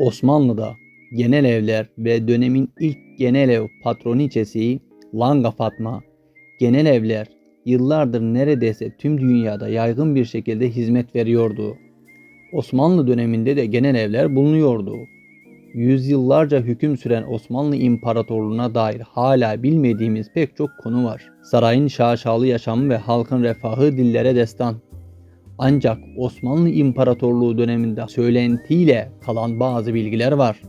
Osmanlı'da genel evler ve dönemin ilk genel ev patroniçesi Langa Fatma, genel evler yıllardır neredeyse tüm dünyada yaygın bir şekilde hizmet veriyordu. Osmanlı döneminde de genel evler bulunuyordu. Yüzyıllarca hüküm süren Osmanlı İmparatorluğu'na dair hala bilmediğimiz pek çok konu var. Sarayın şaşalı yaşamı ve halkın refahı dillere destan. Ancak Osmanlı İmparatorluğu döneminde söylentiyle kalan bazı bilgiler var.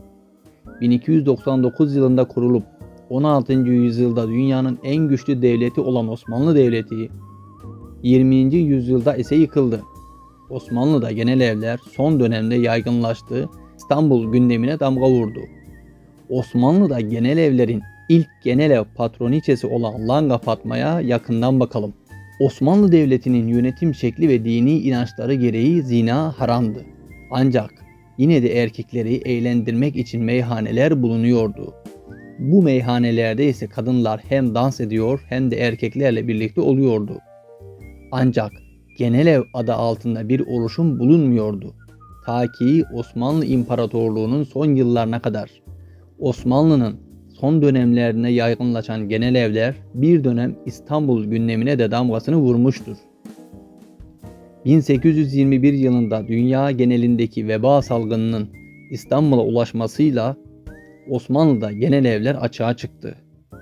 1299 yılında kurulup 16. yüzyılda dünyanın en güçlü devleti olan Osmanlı Devleti 20. yüzyılda ise yıkıldı. Osmanlı'da genel evler son dönemde yaygınlaştı, İstanbul gündemine damga vurdu. Osmanlı'da genel evlerin ilk genel ev patroniçesi olan Langa Fatma'ya yakından bakalım. Osmanlı Devleti'nin yönetim şekli ve dini inançları gereği zina haramdı. Ancak yine de erkekleri eğlendirmek için meyhaneler bulunuyordu. Bu meyhanelerde ise kadınlar hem dans ediyor hem de erkeklerle birlikte oluyordu. Ancak genel ev adı altında bir oluşum bulunmuyordu. Ta ki Osmanlı İmparatorluğu'nun son yıllarına kadar. Osmanlı'nın son dönemlerine yaygınlaşan genel evler bir dönem İstanbul gündemine de damgasını vurmuştur. 1821 yılında dünya genelindeki veba salgınının İstanbul'a ulaşmasıyla Osmanlı'da genel evler açığa çıktı.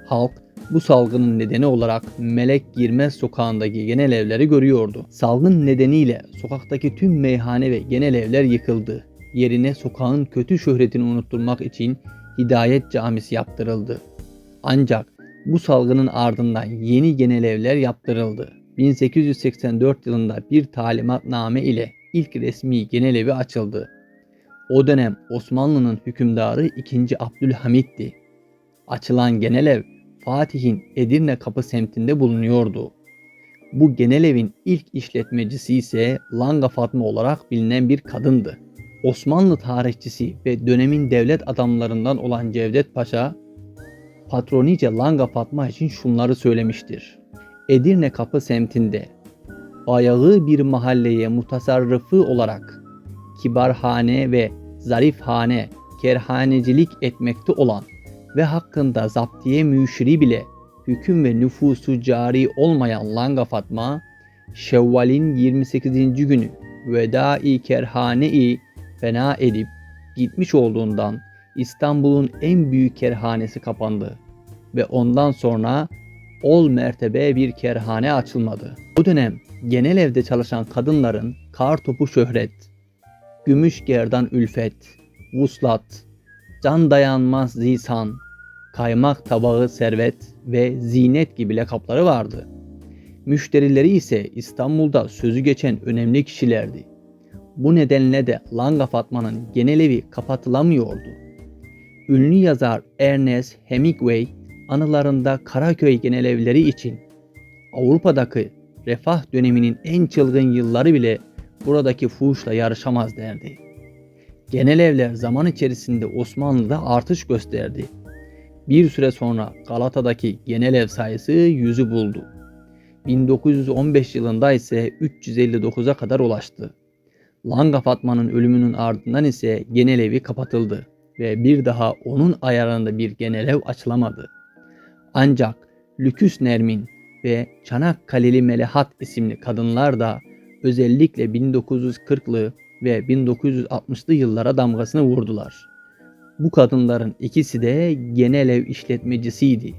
Halk bu salgının nedeni olarak Melek Girmez sokağındaki genel evleri görüyordu. Salgın nedeniyle sokaktaki tüm meyhane ve genel evler yıkıldı. Yerine sokağın kötü şöhretini unutturmak için Hidayet Camisi yaptırıldı. Ancak bu salgının ardından yeni genel evler yaptırıldı. 1884 yılında bir talimatname ile ilk resmi genel evi açıldı. O dönem Osmanlı'nın hükümdarı 2. Abdülhamit'ti. Açılan genel ev Fatih'in Edirne Kapı semtinde bulunuyordu. Bu genel evin ilk işletmecisi ise Langa Fatma olarak bilinen bir kadındı. Osmanlı tarihçisi ve dönemin devlet adamlarından olan Cevdet Paşa, patronice Langa Fatma için şunları söylemiştir. Edirne Kapı semtinde ayağı bir mahalleye mutasarrıfı olarak kibarhane ve zarifhane, kerhanecilik etmekte olan ve hakkında zaptiye müşri bile hüküm ve nüfusu cari olmayan Langa Fatma, Şevval'in 28. günü veda-i kerhane-i fena edip gitmiş olduğundan İstanbul'un en büyük kerhanesi kapandı ve ondan sonra ol mertebe bir kerhane açılmadı. Bu dönem genel evde çalışan kadınların kar topu şöhret, gümüş gerdan ülfet, vuslat, can dayanmaz zisan, kaymak tabağı servet ve zinet gibi lakapları vardı. Müşterileri ise İstanbul'da sözü geçen önemli kişilerdi. Bu nedenle de Langa Fatma'nın genel evi kapatılamıyordu. Ünlü yazar Ernest Hemingway anılarında Karaköy genel evleri için Avrupa'daki refah döneminin en çılgın yılları bile buradaki fuhuşla yarışamaz derdi. Genel evler zaman içerisinde Osmanlı'da artış gösterdi. Bir süre sonra Galata'daki genel ev sayısı yüzü buldu. 1915 yılında ise 359'a kadar ulaştı. Langa Fatma'nın ölümünün ardından ise genel evi kapatıldı ve bir daha onun ayarında bir genel ev açılamadı. Ancak Lüküs Nermin ve Çanakkale'li Melehat isimli kadınlar da özellikle 1940'lı ve 1960'lı yıllara damgasını vurdular. Bu kadınların ikisi de genel ev işletmecisiydi.